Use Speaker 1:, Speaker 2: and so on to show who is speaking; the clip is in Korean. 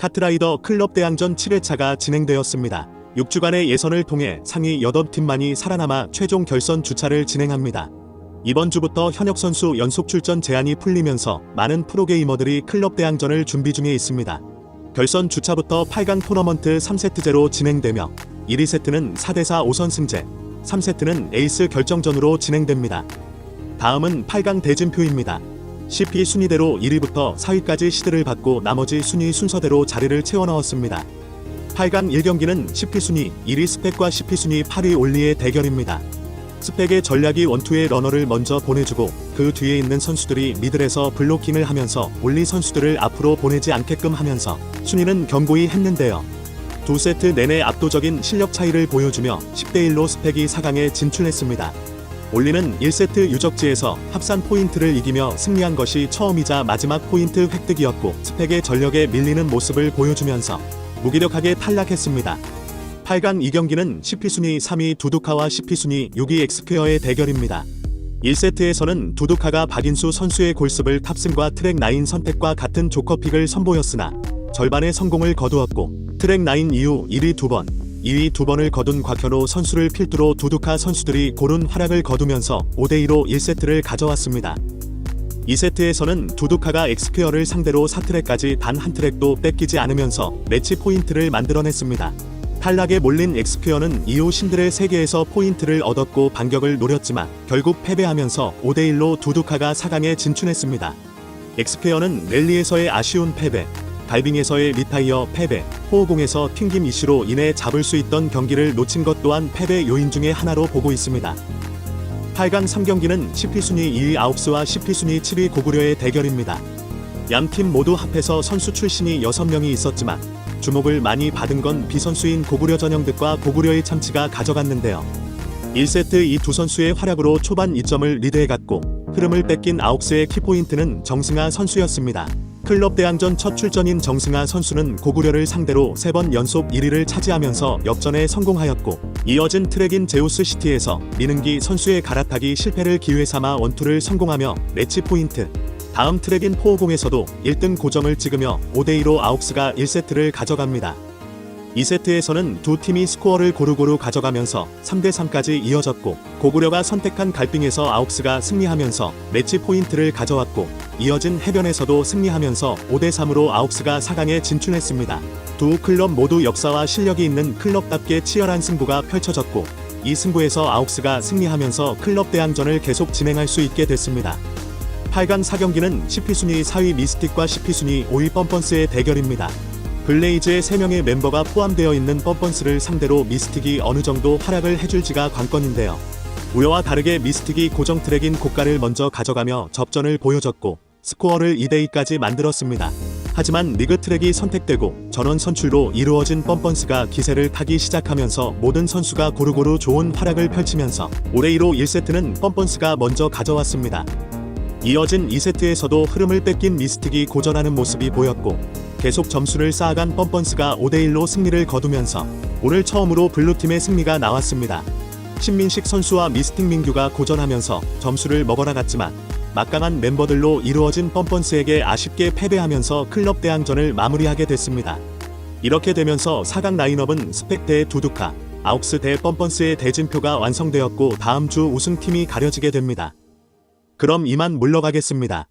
Speaker 1: 카트라이더 클럽 대항전 7회차가 진행되었습니다. 6주간의 예선을 통해 상위 8팀만이 살아남아 최종 결선 주차를 진행합니다. 이번 주부터 현역 선수 연속 출전 제한이 풀리면서 많은 프로게이머들이 클럽 대항전을 준비 중에 있습니다. 결선 주차부터 8강 토너먼트 3세트제로 진행되며 1, 2세트는 4대4 5선승제, 3세트는 에이스 결정전으로 진행됩니다. 다음은 8강 대진표입니다. CP 순위대로 1위부터 4위까지 시드를 받고 나머지 순위 순서대로 자리를 채워 넣었습니다. 8강 1경기는 CP 순위 1위 스펙과 CP 순위 8위 올리의 대결입니다. 스펙의 전략이 원투의 러너를 먼저 보내주고 그 뒤에 있는 선수들이 미들에서 블로킹을 하면서 올리 선수들을 앞으로 보내지 않게끔 하면서 순위는 견고히 했는데요. 두 세트 내내 압도적인 실력 차이를 보여주며 10대1로 스펙이 4강에 진출했습니다. 올리는 1세트 유적지에서 합산 포인트를 이기며 승리한 것이 처음이자 마지막 포인트 획득이었고 스펙의 전력에 밀리는 모습을 보여주면서 무기력하게 탈락했습니다. 8강 2경기는 CP순위 3위 두두카와 CP순위 6위 엑스퀘어의 대결입니다. 1세트에서는 두두카가 박인수 선수의 골습을 탑승과 트랙 9 선택과 같은 조커픽을 선보였으나 절반의 성공을 거두었고 트랙 9 이후 1위 2번, 2위 2번을 거둔 곽현호 선수를 필두로 두두카 선수들이 고른 활약을 거두면서 5대2로 1세트를 가져왔습니다. 2세트에서는 두두카가 엑스퀘어를 상대로 4트랙까지 단 한 트랙도 뺏기지 않으면서 매치 포인트를 만들어냈습니다. 탈락에 몰린 엑스퀘어는 이후 신들의 세계에서 포인트를 얻었고 반격을 노렸지만 결국 패배하면서 5대1로 두두카가 4강에 진출했습니다. 엑스퀘어는 랠리에서의 아쉬운 패배, 달빙에서의 리타이어 패배, 호호공에서 튕김 이슈로 인해 잡을 수 있던 경기를 놓친 것 또한 패배 요인 중의 하나로 보고 있습니다. 8강 3경기는 CP순위 2위 아홉스와 CP순위 7위 고구려의 대결입니다. 양팀 모두 합해서 선수 출신이 6명이 있었지만 주목을 많이 받은 건 비선수인 고구려 전형득과 고구려의 참치가 가져갔는데요. 1세트 이 두 선수의 활약으로 초반 2점을 리드해갔고 흐름을 뺏긴 아홉스의 키포인트는 정승아 선수였습니다. 클럽 대항전 첫 출전인 정승아 선수는 고구려를 상대로 3번 연속 1위를 차지하면서 역전에 성공하였고 이어진 트랙인 제우스 시티에서 미능기 선수의 갈아타기 실패를 기회 삼아 원투를 성공하며 매치 포인트 다음 트랙인 포오공에서도 1등 고점을 찍으며 5대2로 아홉스가 1세트를 가져갑니다. 2세트에서는 두 팀이 스코어를 고루고루 가져가면서 3대3까지 이어졌고 고구려가 선택한 갈빙에서 아홉스가 승리하면서 매치 포인트를 가져왔고 이어진 해변에서도 승리하면서 5대3으로 아홉스가 4강에 진출했습니다. 두 클럽 모두 역사와 실력이 있는 클럽답게 치열한 승부가 펼쳐졌고 이 승부에서 아홉스가 승리하면서 클럽 대항전을 계속 진행할 수 있게 됐습니다. 8강 4경기는 CP순위 4위 미스틱과 CP순위 5위 뻔뻔스의 대결입니다. 블레이즈의 3명의 멤버가 포함되어 있는 뻔뻔스를 상대로 미스틱이 어느 정도 활약을 해줄지가 관건인데요. 우여와 다르게 미스틱이 고정 트랙인 고가를 먼저 가져가며 접전을 보여줬고 스코어를 2대2까지 만들었습니다. 하지만 리그 트랙이 선택되고 전원 선출로 이루어진 뻔뻔스가 기세를 타기 시작하면서 모든 선수가 고루고루 좋은 활약을 펼치면서 5대2로 1세트는 뻔뻔스가 먼저 가져왔습니다. 이어진 2세트에서도 흐름을 뺏긴 미스틱이 고전하는 모습이 보였고 계속 점수를 쌓아간 뻔뻔스가 5대1로 승리를 거두면서 오늘 처음으로 블루팀의 승리가 나왔습니다. 신민식 선수와 미스틱 민규가 고전하면서 점수를 먹어나갔지만 막강한 멤버들로 이루어진 뻔뻔스에게 아쉽게 패배하면서 클럽 대항전을 마무리하게 됐습니다. 이렇게 되면서 4강 라인업은 스펙 대 두두카, 아홉스 대 뻔뻔스의 대진표가 완성되었고 다음 주 우승팀이 가려지게 됩니다. 그럼 이만 물러가겠습니다.